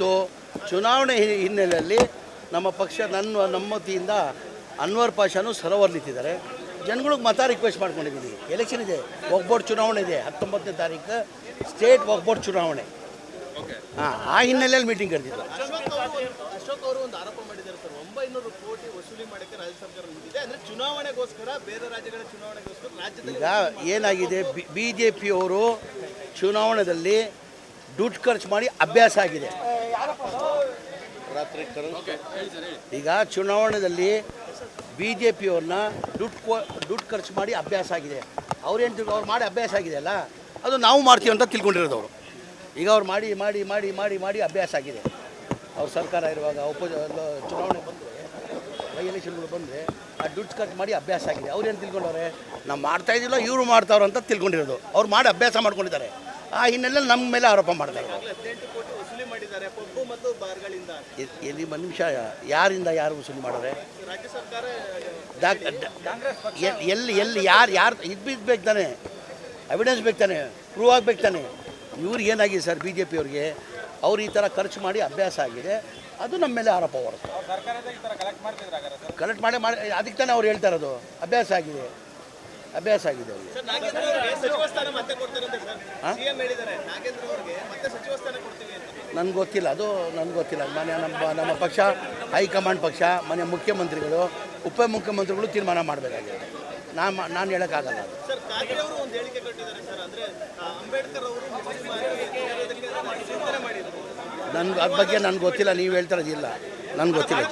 ಇವತ್ತು ಚುನಾವಣೆ ಹಿನ್ನೆಲೆಯಲ್ಲಿ ನಮ್ಮ ಪಕ್ಷ ನನ್ನ ನಮ್ಮತಿಯಿಂದ ಅನ್ವರ್ ಪಾಷಾನು ಸರವರ್ಲಿತ್ತಿದ್ದಾರೆ ಜನಗಳಿಗೆ ಮತ ರಿಕ್ವೆಸ್ಟ್ ಮಾಡ್ಕೊಂಡಿದ್ದೀನಿ ಎಲೆಕ್ಷನ್ ಇದೆ. ಒಗ್ಬೋರ್ಡ್ ಚುನಾವಣೆ ಇದೆ. ಹತ್ತೊಂಬತ್ತನೇ ತಾರೀಕು ಸ್ಟೇಟ್ ಒಗ್ಬೋರ್ಡ್ ಚುನಾವಣೆ. ಹಾಂ ಆ ಹಿನ್ನೆಲೆಯಲ್ಲಿ ಮೀಟಿಂಗ್ ಕರೆದಿದ್ದರು ಅಶೋಕ್ ಅವರು ಒಂದು ಆರೋಪ ಮಾಡಿದ್ದಾರೆ ಸರ್. ಒಂಬೈನೂರು ಕೋಟಿ ವಸೂಲಿ ಮಾಡಕ್ಕೆ ರಾಜ್ಯ ಸರ್ಕಾರ ಅಂದ್ರೆ ಚುನಾವಣೆಗೋಸ್ಕರ ಬೇರೆ ರಾಜ್ಯಗಳ ಚುನಾವಣೆಗೋಸ್ಕರ ರಾಜ್ಯದಲ್ಲಿ ಈಗ ಏನಾಗಿದೆ? ಬಿ ಜೆ ಪಿಯವರು ಚುನಾವಣೆಯಲ್ಲಿ ದುಡ್ಡು ಖರ್ಚು ಮಾಡಿ ಅಭ್ಯಾಸ ಆಗಿದೆ. ಈಗ ಚುನಾವಣೆಯಲ್ಲಿ ಬಿ ಜೆ ಪಿಯವ್ರನ್ನ ದುಡ್ಡು ಕೊ ದುಡ್ಡು ಖರ್ಚು ಮಾಡಿ ಅಭ್ಯಾಸ ಆಗಿದೆ. ಅವ್ರೇನು ತಿಳ್ಕೊ ಅವ್ರು ಮಾಡಿ ಅಭ್ಯಾಸ ಆಗಿದೆ ಅಲ್ಲ? ಅದು ನಾವು ಮಾಡ್ತೀವಿ ಅಂತ ತಿಳ್ಕೊಂಡಿರೋದು ಅವರು. ಈಗ ಅವ್ರು ಮಾಡಿ ಮಾಡಿ ಮಾಡಿ ಮಾಡಿ ಮಾಡಿ ಅಭ್ಯಾಸ ಆಗಿದೆ. ಅವ್ರ ಸರ್ಕಾರ ಇರುವಾಗ ಉಪ ಚುನಾವಣೆ ಬಂದರೆ ಬೈ ಎಲೆಕ್ಷನ್ಗಳು ಬಂದರೆ ಆ ದುಡ್ಡು ಖರ್ಚು ಮಾಡಿ ಅಭ್ಯಾಸ ಆಗಿದೆ. ಅವ್ರೇನು ತಿಳ್ಕೊಂಡವ್ರೆ? ನಾವು ಮಾಡ್ತಾ ಇದ್ದಿಲ್ಲ ಇವರು ಮಾಡ್ತಾವ್ರು ಅಂತ ತಿಳ್ಕೊಂಡಿರೋದು. ಅವ್ರು ಮಾಡಿ ಅಭ್ಯಾಸ ಮಾಡ್ಕೊಂಡಿದ್ದಾರೆ. ಆ ಹಿನ್ನೆಲೆಯಲ್ಲಿ ನಮ್ಮ ಮೇಲೆ ಆರೋಪ ಮಾಡ್ತಾರೆ ಎಲ್ಲಿ ಒಂದು ನಿಮಿಷ ಯಾರಿಂದ ಯಾರು ವಸೂಲಿ ಮಾಡಿದ್ರೆ? ಎಲ್ಲಿ ಎಲ್ಲಿ ಯಾರು ಯಾರು ಇದು ಬೇಕು ತಾನೆ? ಎವಿಡೆನ್ಸ್ ಬೇಕು ತಾನೆ? ಪ್ರೂವ್ ಆಗ್ಬೇಕು ತಾನೆ? ಇವ್ರಿಗೆ ಏನಾಗಿದೆ ಸರ್ ಬಿ ಜೆ ಪಿಯವ್ರಿಗೆ ಅವ್ರು ಈ ಥರ ಖರ್ಚು ಮಾಡಿ ಅಭ್ಯಾಸ ಆಗಿದೆ. ಅದು ನಮ್ಮ ಮೇಲೆ ಆರೋಪ ಹೊರತು. ಕಲೆಕ್ಟ್ ಮಾಡಿ ಮಾಡಿ ಅದಕ್ಕೆ ತಾನೇ ಅವ್ರು ಹೇಳ್ತಾ ಇರೋದು. ಅಭ್ಯಾಸ ಆಗಿದೆ. ಅಭ್ಯಾಸ ಆಗಿದೆ ನನಗೆ ಗೊತ್ತಿಲ್ಲ ಅದು ನನಗೆ ಗೊತ್ತಿಲ್ಲ. ಮನೆ ನಮ್ಮ ನಮ್ಮ ಪಕ್ಷ ಹೈಕಮಾಂಡ್ ಪಕ್ಷ ಮನೆ ಮುಖ್ಯಮಂತ್ರಿಗಳು ಉಪಮುಖ್ಯಮಂತ್ರಿಗಳು ತೀರ್ಮಾನ ಮಾಡಬೇಕಾಗಿದೆ. ನಾನು ನಾನು ಹೇಳೋಕ್ಕಾಗಲ್ಲ ನನ್ಗೆ ಅದ್ರ ಬಗ್ಗೆ ನನಗೆ ಗೊತ್ತಿಲ್ಲ ನೀವು ಹೇಳ್ತಾರದಿಲ್ಲ ನನಗೆ ಗೊತ್ತಿಲ್ಲ.